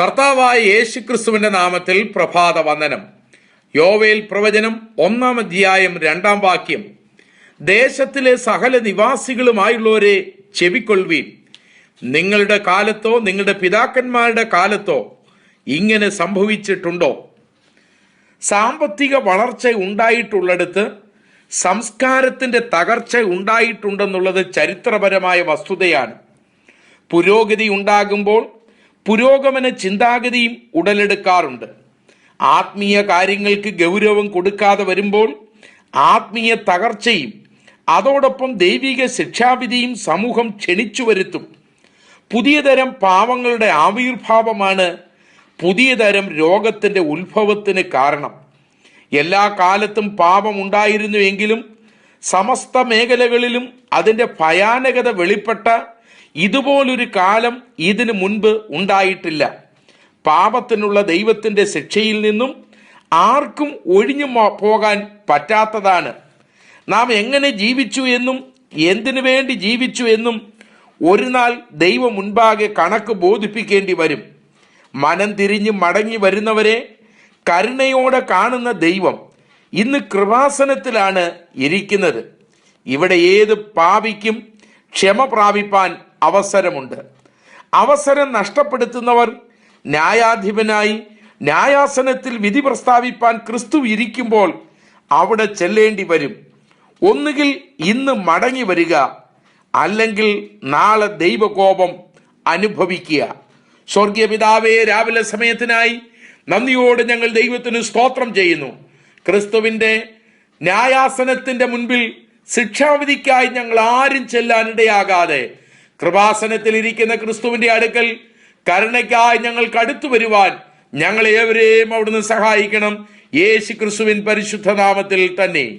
കർത്താവായ യേശുക്രിസ്തുവിന്റെ നാമത്തിൽ പ്രഭാത വന്ദനം. യോവേൽ പ്രവചനം ഒന്നാം അധ്യായം രണ്ടാം വാക്യം. ദേശത്തിലെ സകല നിവാസികളുമായുള്ളവരെ ചെവിക്കൊള്ളുവീൻ. നിങ്ങളുടെ കാലത്തോ നിങ്ങളുടെ പിതാക്കന്മാരുടെ കാലത്തോ ഇങ്ങനെ സംഭവിച്ചിട്ടുണ്ടോ? സാമ്പത്തിക വളർച്ച ഉണ്ടായിട്ടുള്ളിടത്ത് സംസ്കാരത്തിന്റെ തകർച്ച ഉണ്ടായിട്ടുണ്ടെന്നുള്ളത് ചരിത്രപരമായ വസ്തുതയാണ്. പുരോഗതി ഉണ്ടാകുമ്പോൾ പുരോഗമന ചിന്താഗതിയും ഉടലെടുക്കാറുണ്ട്. ആത്മീയ കാര്യങ്ങൾക്ക് ഗൗരവം കൊടുക്കാതെ വരുമ്പോൾ ആത്മീയ തകർച്ചയും അതോടൊപ്പം ദൈവിക ശിക്ഷാവിധിയും സമൂഹം ക്ഷണിച്ചു വരുത്തും. പുതിയ തരം പാവങ്ങളുടെ ആവിർഭാവമാണ് പുതിയ തരം രോഗത്തിന്റെ ഉത്ഭവത്തിന് കാരണം. എല്ലാ കാലത്തും പാപം ഉണ്ടായിരുന്നു എങ്കിലും സമസ്ത മേഖലകളിലും അതിന്റെ ഭയാനകത വെളിപ്പെട്ട ഇതുപോലൊരു കാലം ഇതിനു മുൻപ് ഉണ്ടായിട്ടില്ല. പാപത്തിനുള്ള ദൈവത്തിന്റെ ശിക്ഷയിൽ നിന്നും ആർക്കും ഒഴിഞ്ഞു പോകാൻ പറ്റാത്തതാണ്. നാം എങ്ങനെ ജീവിച്ചു എന്നും എന്തിനു വേണ്ടി ജീവിച്ചു എന്നും ഒരു നാൾ ദൈവം മുൻപാകെ കണക്ക് ബോധിപ്പിക്കേണ്ടി വരും. മനം തിരിഞ്ഞ് മടങ്ങി വരുന്നവരെ കരുണയോടെ കാണുന്ന ദൈവം ഇന്ന് കൃപാസനത്തിലാണ് ഇരിക്കുന്നത്. ഇവിടെ ഏത് പാപിക്കും ക്ഷമ പ്രാപിപ്പാൻ അവസരമുണ്ട്. അവസരം നഷ്ടപ്പെടുത്തുന്നവർ ന്യായാധിപനായി ന്യായാസനത്തിൽ വിധി പ്രസ്താവിപ്പാൻ ക്രിസ്തു ഇരിക്കുമ്പോൾ അവിടെ ചെല്ലേണ്ടി വരും. ഒന്നുകിൽ ഇന്ന് മടങ്ങി വരിക അല്ലെങ്കിൽ നാളെ ദൈവകോപം അനുഭവിക്കുക. സ്വർഗീയ പിതാവേ രാവിലെ സമയത്തിനായി നന്ദിയോട് ഞങ്ങൾ ദൈവത്തിന് സ്തോത്രം ചെയ്യുന്നു. ക്രിസ്തുവിന്റെ ന്യായാസനത്തിന്റെ മുൻപിൽ ശിക്ഷാവിധിക്കായി ഞങ്ങൾ ആരും ചെല്ലാനിടയാകാതെ കൃപാസനത്തിൽ ഇരിക്കുന്ന ക്രിസ്തുവിന്റെ അടുക്കൽ കരുണയ്ക്കായി ഞങ്ങൾ കടുത്തു വരുവാൻ ഞങ്ങളെ ഏവരെയും അവിടുന്ന് സഹായിക്കണം. യേശു ക്രിസ്തുവിൻ പരിശുദ്ധ നാമത്തിൽ തന്നെ.